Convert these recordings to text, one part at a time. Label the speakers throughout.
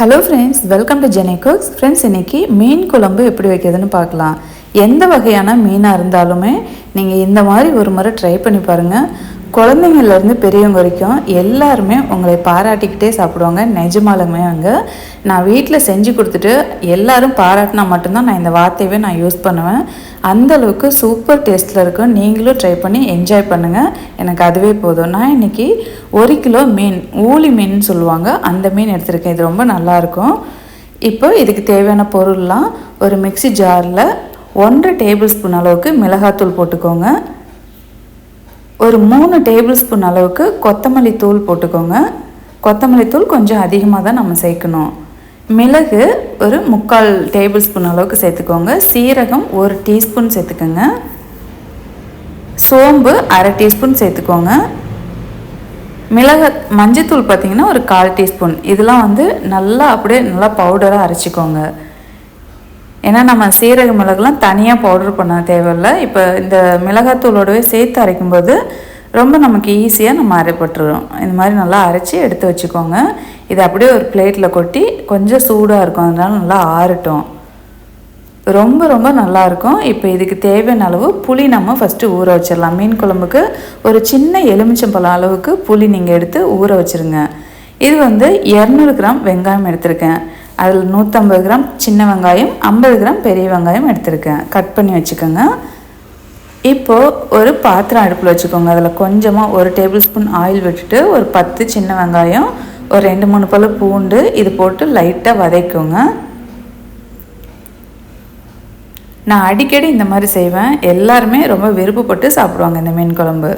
Speaker 1: Hello friends welcome to ஜெனை cooks friends இன்னைக்கு மீன் குழம்பு எப்படி வைக்கிறதுன்னு பார்க்கலாம். எந்த வகையான மீனாக இருந்தாலுமே நீங்கள் இந்த மாதிரி ஒரு முறை ட்ரை பண்ணி பாருங்கள் குழந்தைங்கள்லேருந்து பெரியவங்க வரைக்கும் எல்லாருமே உங்களை பாராட்டிக்கிட்டே சாப்பிடுவாங்க. நிஜமாலுமே அங்கே நான் வீட்டில் செஞ்சு கொடுத்துட்டு எல்லாரும் பாராட்டினா மட்டும்தான் நான் இந்த வார்த்தையவே நான் யூஸ் பண்ணுவேன். அந்த அளவுக்கு சூப்பர் டேஸ்ட்டில் இருக்கும். நீங்களும் ட்ரை பண்ணி என்ஜாய் பண்ணுங்கள் எனக்கு அதுவே போதும். நான் இன்னைக்கு ஒரு கிலோ மீன் ஊளி மீன் சொல்லுவாங்க. அந்த மீன் எடுத்திருக்கேன். இது ரொம்ப நல்லாயிருக்கும் இப்போ இதுக்கு தேவையான பொருள்லாம் ஒரு மிக்ஸி ஜாரில் ஒன்றரை டேபிள் ஸ்பூன் அளவுக்கு மிளகாத்தூள் போட்டுக்கோங்க. ஒரு மூணு டேபிள் ஸ்பூன் அளவுக்கு கொத்தமல்லி தூள் போட்டுக்கோங்க. கொத்தமல்லி தூள் கொஞ்சம் அதிகமாக தான் நம்ம சேர்க்கணும். மிளகு ஒரு முக்கால் டேபிள் ஸ்பூன் அளவுக்கு சேர்த்துக்கோங்க. சீரகம் ஒரு டீஸ்பூன் சேர்த்துக்கோங்க. சோம்பு அரை டீஸ்பூன் சேர்த்துக்கோங்க. மிளக மஞ்சத்தூள் பார்த்திங்கன்னா ஒரு கால் டீஸ்பூன் இதெல்லாம் வந்து நல்லா அப்படியே நல்லா பவுடராக அரைச்சிக்கோங்க. ஏன்னா நம்ம சீரக மிளகுலாம் தனியாக பவுடர் பண்ண தேவையில்லை. இப்போ இந்த மிளகாத்தூளோடவே சேர்த்து அரைக்கும்போது ரொம்ப நமக்கு ஈஸியாக நம்ம அரைப்பட்டுரும் இந்த மாதிரி நல்லா அரைச்சி எடுத்து வச்சுக்கோங்க. இதை அப்படியே ஒரு பிளேட்டில் கொட்டி கொஞ்சம் சூடாக இருக்கும். அதனால நல்லா ஆறட்டும். ரொம்ப ரொம்ப நல்லாயிருக்கும் இப்போ இதுக்கு தேவையான அளவு புளி நம்ம ஃபஸ்ட்டு ஊற வச்சிடலாம். மீன் குழம்புக்கு ஒரு சின்ன எலுமிச்சம்பழம் அளவுக்கு புளி நீங்கள் எடுத்து ஊற வச்சுருங்க. இது வந்து இரநூறு கிராம் வெங்காயம் எடுத்திருக்கேன். அதில் நூற்றம்பது கிராம் சின்ன வெங்காயம் ஐம்பது கிராம் பெரிய வெங்காயம் எடுத்திருக்கேன். கட் பண்ணி வச்சுக்கோங்க. இப்போது ஒரு பாத்திரம் அடுப்பில் வச்சுக்கோங்க. அதில் கொஞ்சமாக ஒரு டேபிள் ஸ்பூன் ஆயில் விட்டுட்டு ஒரு பத்து சின்ன வெங்காயம் ஒரு ரெண்டு மூணு பழு பூண்டு இது போட்டு லைட்டாக வதக்குங்க நான் அடிக்கடி இந்த மாதிரி செய்வேன். எல்லாருமே ரொம்ப விருப்பப்பட்டு சாப்பிடுவாங்க இந்த மீன் குழம்பு.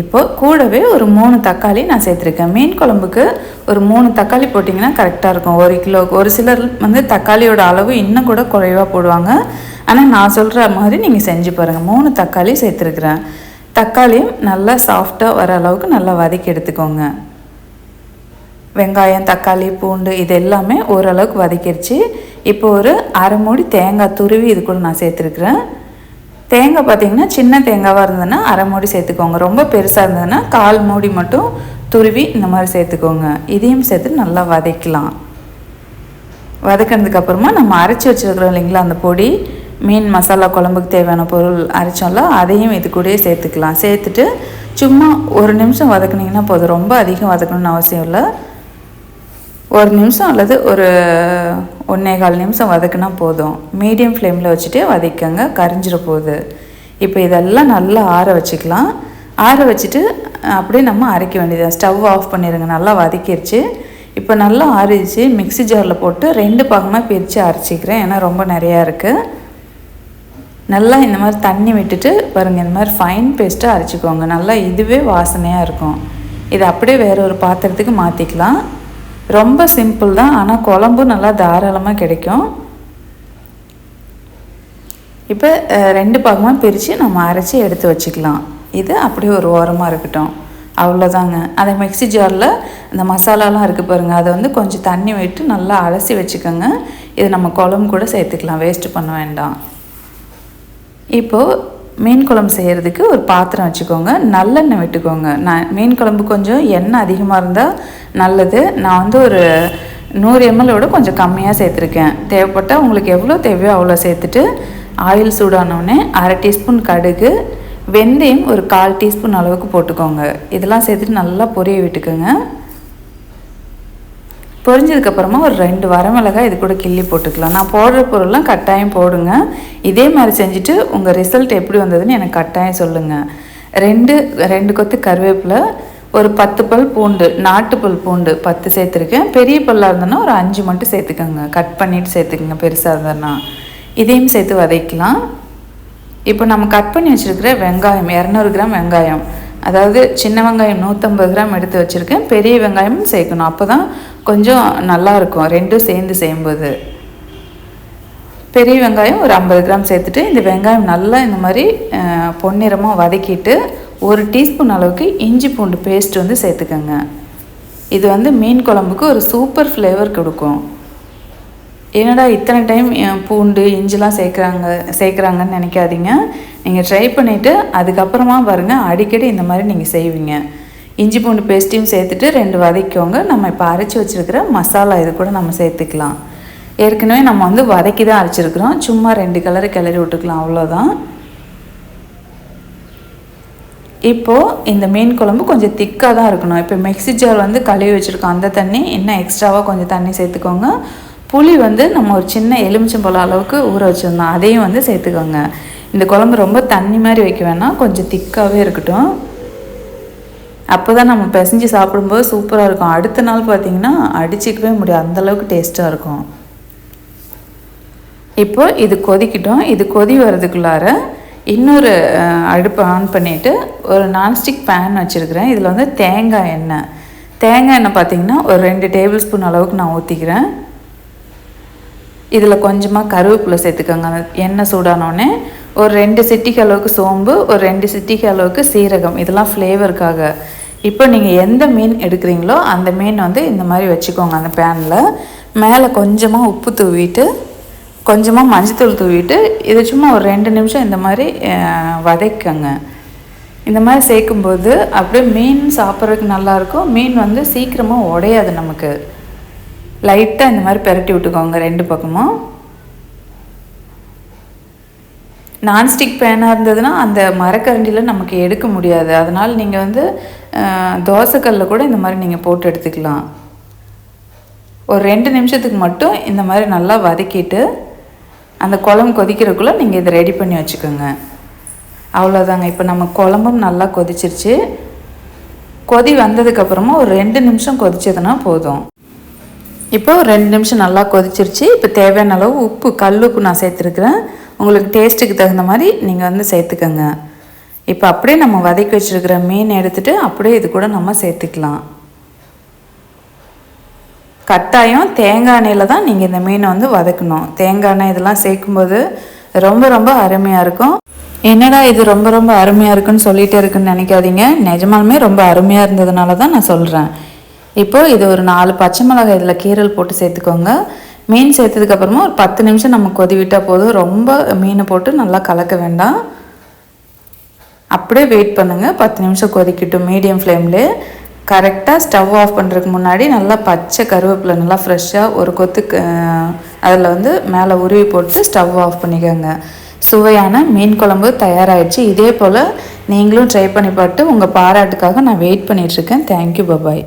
Speaker 1: இப்போ கூடவே ஒரு மூணு தக்காளி நான் சேர்த்துருக்கேன். மீன் குழம்புக்கு ஒரு மூணு தக்காளி போட்டிங்கன்னா கரெக்டாக இருக்கும். ஒரு கிலோவுக்கு ஒரு சிலர் வந்து தக்காளியோட அளவு இன்னும் கூட குறைவாக போடுவாங்க. ஆனால் நான் சொல்கிற மாதிரி நீங்கள் செஞ்சு பாருங்கள் மூணு தக்காளி சேர்த்துருக்குறேன். தக்காளியும் நல்லா சாஃப்டாக வர அளவுக்கு நல்லா வதக்கி எடுத்துக்கோங்க. வெங்காயம் தக்காளி பூண்டு இது எல்லாமே ஓரளவுக்கு வதக்கிடுச்சு இப்போ ஒரு அரை மூடி தேங்காய் துருவி இது கூட நான் சேர்த்துருக்குறேன். தேங்காய் பார்த்தீங்கன்னா சின்ன தேங்காவாக இருந்ததுன்னா அரை மூடி சேர்த்துக்கோங்க. ரொம்ப பெருசாக இருந்ததுன்னா கால் மூடி மட்டும் துருவி இந்த மாதிரி சேர்த்துக்கோங்க. இதையும் சேர்த்து நல்லா வதக்கலாம். வதக்கினதுக்கு அப்புறமா நம்ம அரைச்சி வச்சுருக்குறோம் இல்லைங்களா அந்த பொடி. மீன் மசாலா குழம்புக்கு தேவையான பொருள் அரைச்சோம்ல அதையும் இது கூடயே சேர்த்துக்கலாம். சேர்த்துட்டு சும்மா ஒரு நிமிஷம் வதக்குனிங்கன்னா போதும். ரொம்ப அதிகம் வதக்கணும்னு அவசியம் இல்லை. ஒரு நிமிஷம் அல்லது ஒரு ஒன்றே கால் நிமிஷம் வதக்குனா போதும். மீடியம் ஃப்ளேமில் வச்சுட்டு வதக்கங்க. கரிஞ்சிட போகுது இப்போ இதெல்லாம் நல்லா ஆற வச்சுக்கலாம். ஆற வச்சுட்டு அப்படியே நம்ம அரைக்க வேண்டியது ஸ்டவ் ஆஃப் பண்ணிடுங்க நல்லா வதக்கிடுச்சு இப்போ நல்லா ஆறிச்சு மிக்ஸி ஜாரில் போட்டு ரெண்டு பாகமாக பிரித்து அரைச்சிக்கிறேன். ஏன்னா ரொம்ப நிறையா இருக்குது நல்லா இந்த மாதிரி தண்ணி விட்டுட்டு பாருங்கள் இந்த மாதிரி ஃபைன் பேஸ்ட்டாக அரைச்சிக்கோங்க. நல்லா இதுவே வாசனையாக இருக்கும். இதை அப்படியே வேற ஒரு பாத்திரத்துக்கு மாற்றிக்கலாம் ரொம்ப சிம்பிள் தான் ஆனால் குழம்பும் நல்லா தாராளமாக கிடைக்கும். இப்போ ரெண்டு பாகமாக பிரித்து நம்ம அரைச்சி எடுத்து வச்சுக்கலாம். இது அப்படியே ஒரு ஓரமாக இருக்கட்டும். அவ்வளோதாங்க அதை மிக்ஸி ஜாரில் இந்த மசாலாலாம் இருக்குது பாருங்கள் அதை வந்து கொஞ்சம் தண்ணி விட்டு நல்லா அலசி வச்சுக்கோங்க. இது நம்ம குழம்பு கூட சேர்த்துக்கலாம் வேஸ்ட்டு பண்ண வேண்டாம். இப்போது மீன் குழம்பு செய்கிறதுக்கு ஒரு பாத்திரம் வச்சுக்கோங்க. நல்லெண்ணெய் விட்டுக்கோங்க. நான் மீன் குழம்பு கொஞ்சம் எண்ணெய் அதிகமாக இருந்தால் நல்லது. நான் வந்து ஒரு நூறு எம்எல்லோட கொஞ்சம் கம்மியாக சேர்த்துருக்கேன். தேவைப்பட்டால் உங்களுக்கு எவ்வளோ தேவையோ அவ்வளோ சேர்த்துட்டு ஆயில் சூடானோடனே அரை டீஸ்பூன் கடுகு வெந்தயம் ஒரு கால் டீஸ்பூன் அளவுக்கு போட்டுக்கோங்க. இதெல்லாம் சேர்த்துட்டு நல்லா பொரிய விட்டுக்கோங்க. பொரிஞ்சதுக்கப்புறமா ஒரு ரெண்டு வரமிளகாய் இது கூட கிள்ளி போட்டுக்கலாம். நான் போடுற பொருள்லாம் கட்டாயம் போடுங்க. இதே மாதிரி செஞ்சுட்டு உங்கள் ரிசல்ட் எப்படி வந்ததுன்னு எனக்கு கட்டாயம் சொல்லுங்கள் ரெண்டு ரெண்டு கொத்து கருவேப்பிலை ஒரு பத்து பல் பூண்டு நாட்டு பல் பூண்டு பத்து சேர்த்துருக்கேன். பெரிய பல்லாக இருந்ததுன்னா ஒரு அஞ்சு மட்டும் சேர்த்துக்கோங்க. கட் பண்ணிவிட்டு சேர்த்துக்கோங்க பெருசாக இருந்ததுன்னா. இதையும் சேர்த்து வதக்கலாம். இப்போ நம்ம கட் பண்ணி வச்சுருக்கிற வெங்காயம் இரநூறு கிராம் வெங்காயம். அதாவது சின்ன வெங்காயம் நூற்றம்பது கிராம் எடுத்து வச்சுருக்கேன். பெரிய வெங்காயமும் சேர்க்கணும். அப்போ தான் கொஞ்சம் நல்லாயிருக்கும் ரெண்டும் சேர்ந்து செய்யும்போது. பெரிய வெங்காயம் ஒரு ஐம்பது கிராம் சேர்த்துட்டு இந்த வெங்காயம் நல்லா இந்த மாதிரி பொன்னிறமாக வதக்கிட்டு ஒரு டீஸ்பூன் அளவுக்கு இஞ்சி பூண்டு பேஸ்ட் வந்து சேர்த்துக்கோங்க. இது வந்து மீன் குழம்புக்கு ஒரு சூப்பர் ஃப்ளேவர் கொடுக்கும். என்னடா இத்தனை டைம் பூண்டு இஞ்சிலாம் சேர்க்குறாங்க சேர்க்குறாங்கன்னு நினைக்காதீங்க. நீங்கள் ட்ரை பண்ணிவிட்டு அதுக்கப்புறமா பாருங்கள் அடிக்கடி இந்த மாதிரி நீங்கள் செய்வீங்க. இஞ்சி பூண்டு பேஸ்ட்டையும் சேர்த்துட்டு ரெண்டு வதக்கிக்கோங்க. நம்ம இப்போ அரைச்சி வச்சுருக்கிற மசாலா இது கூட நம்ம சேர்த்துக்கலாம். ஏற்கனவே நம்ம வந்து வதக்கி தான் அரைச்சிருக்கிறோம். சும்மா ரெண்டு கலரு கிளறி விட்டுக்கலாம் அவ்வளோதான் இப்போது இந்த மீன் குழம்பு கொஞ்சம் திக்காக தான் இருக்கணும். இப்போ மிக்ஸி ஜார் வந்து கழுவி வச்சுருக்கோம் அந்த தண்ணி. இன்னும் எக்ஸ்ட்ராவாக கொஞ்சம் தண்ணி சேர்த்துக்கோங்க. புளி வந்து நம்ம ஒரு சின்ன எலுமிச்சம்பழம் அளவுக்கு ஊற வச்சுருந்தோம். அதையும் வந்து சேர்த்துக்கோங்க. இந்த குழம்பு ரொம்ப தண்ணி மாதிரி வைக்க வேணாம். கொஞ்சம் திக்காகவே இருக்கட்டும். அப்போ தான் நம்ம பிசைஞ்சு சாப்பிடும்போது சூப்பராக இருக்கும். அடுத்த நாள் பார்த்திங்கன்னா அடிச்சிக்கவே முடியாது. அந்தளவுக்கு டேஸ்ட்டாக இருக்கும். இப்போ இது கொதிக்கட்டும். இது கொதி வர்றதுக்குள்ளார இன்னொரு அடுப்பு ஆன் பண்ணிவிட்டு ஒரு நான்ஸ்டிக் பேன் வச்சுருக்கிறேன். இதில் வந்து தேங்காய் எண்ணெய். தேங்காய் எண்ணெய் பார்த்திங்கன்னா ஒரு ரெண்டு டேபிள் ஸ்பூன் அளவுக்கு நான் ஊற்றிக்கிறேன் இதில் கொஞ்சமாக கருவேப்பிலை சேர்த்துக்கோங்க. அந்த எண்ணெய் சூடானோடனே ஒரு ரெண்டு சிட்டிக்கு அளவுக்கு சோம்பு ஒரு ரெண்டு சிட்டிக்கு அளவுக்கு சீரகம். இதெல்லாம் ஃப்ளேவருக்காக இப்போ நீங்கள் எந்த மீன் எடுக்கிறீங்களோ அந்த மீன் வந்து இந்த மாதிரி வச்சுக்கோங்க அந்த பேனில் மேலே கொஞ்சமாக உப்பு தூவிட்டு கொஞ்சமாக மஞ்சத்தூள் தூவிட்டு இது சும்மா ஒரு ரெண்டு நிமிஷம் இந்த மாதிரி வதக்கங்க. இந்த மாதிரி சேர்க்கும்போது அப்படியே மீன் சாப்பிட்றதுக்கு நல்லாயிருக்கும் மீன் வந்து சீக்கிரமாக உடையாது நமக்கு. லைட்டாக இந்த மாதிரி பெரட்டி விட்டுக்கோங்க ரெண்டு பக்கமும். நான்ஸ்டிக் பேனாக இருந்ததுன்னா அந்த மரக்கரண்டியில் நமக்கு எடுக்க முடியாது. அதனால் நீங்கள் வந்து தோசைக்கல்லில் கூட இந்த மாதிரி நீங்கள் போட்டு எடுத்துக்கலாம். ஒரு ரெண்டு நிமிஷத்துக்கு மட்டும் இந்த மாதிரி நல்லா வதக்கிட்டு அந்த குழம்பு கொதிக்கிறதுக்குள்ளே நீங்கள் இதை ரெடி பண்ணி வச்சுக்கோங்க. அவ்வளோதாங்க இப்போ நம்ம குழம்பும் நல்லா கொதிச்சிருச்சு. கொதி வந்ததுக்கப்புறமா ஒரு ரெண்டு நிமிஷம் கொதிச்சதுன்னா போதும். இப்போ ரெண்டு நிமிஷம் நல்லா கொதிச்சிருச்சு. இப்போ தேவையான அளவு உப்பு கல் உப்பு நான் சேர்த்துருக்குறேன். உங்களுக்கு டேஸ்ட்டுக்கு தகுந்த மாதிரி நீங்கள் வந்து சேர்த்துக்கோங்க. இப்போ அப்படியே நம்ம வதக்கி வச்சுருக்கிற மீன் எடுத்துகிட்டு அப்படியே இது கூட நம்ம சேர்த்துக்கலாம். கட்டாயம் தேங்காய் எண்ணெயில் தான் நீங்கள் இந்த மீனை வந்து வதக்கணும். தேங்காய் எண்ணெய் இதெல்லாம் சேர்க்கும்போது ரொம்ப ரொம்ப அருமையாக இருக்கும். என்னடா இது ரொம்ப ரொம்ப அருமையாக இருக்குன்னு சொல்லிகிட்டே இருக்குன்னு நினைக்காதீங்க. நிஜமாலுமே ரொம்ப அருமையாக இருந்ததுனால தான் நான் சொல்கிறேன் இப்போது இது ஒரு நாலு பச்சை மிளகாய் இதில் கீரல் போட்டு சேர்த்துக்கோங்க. மீன் சேர்த்ததுக்கப்புறமா ஒரு பத்து நிமிஷம் நம்ம கொதி விட்டால் போதும். ரொம்ப மீனை போட்டு நல்லா கலக்க வேண்டாம். அப்படியே வெயிட் பண்ணுங்கள் பத்து நிமிஷம் கொதிக்கட்டும் மீடியம் ஃப்ளேம்லேயே கரெக்டாக ஸ்டவ் ஆஃப் பண்ணுறதுக்கு முன்னாடி நல்லா பச்சை கருவேப்பிலை நல்லா ஃப்ரெஷ்ஷாக ஒரு கொத்து அதில் வந்து மேலே உருவி போட்டு ஸ்டவ் ஆஃப் பண்ணிக்கோங்க. சுவையான மீன் குழம்பு தயாராகிடுச்சு இதே போல் நீங்களும் ட்ரை பண்ணி பார்த்து உங்கள் பாராட்டுக்காக நான் வெயிட் பண்ணிகிட்ருக்கேன் தேங்க்யூ பபாய்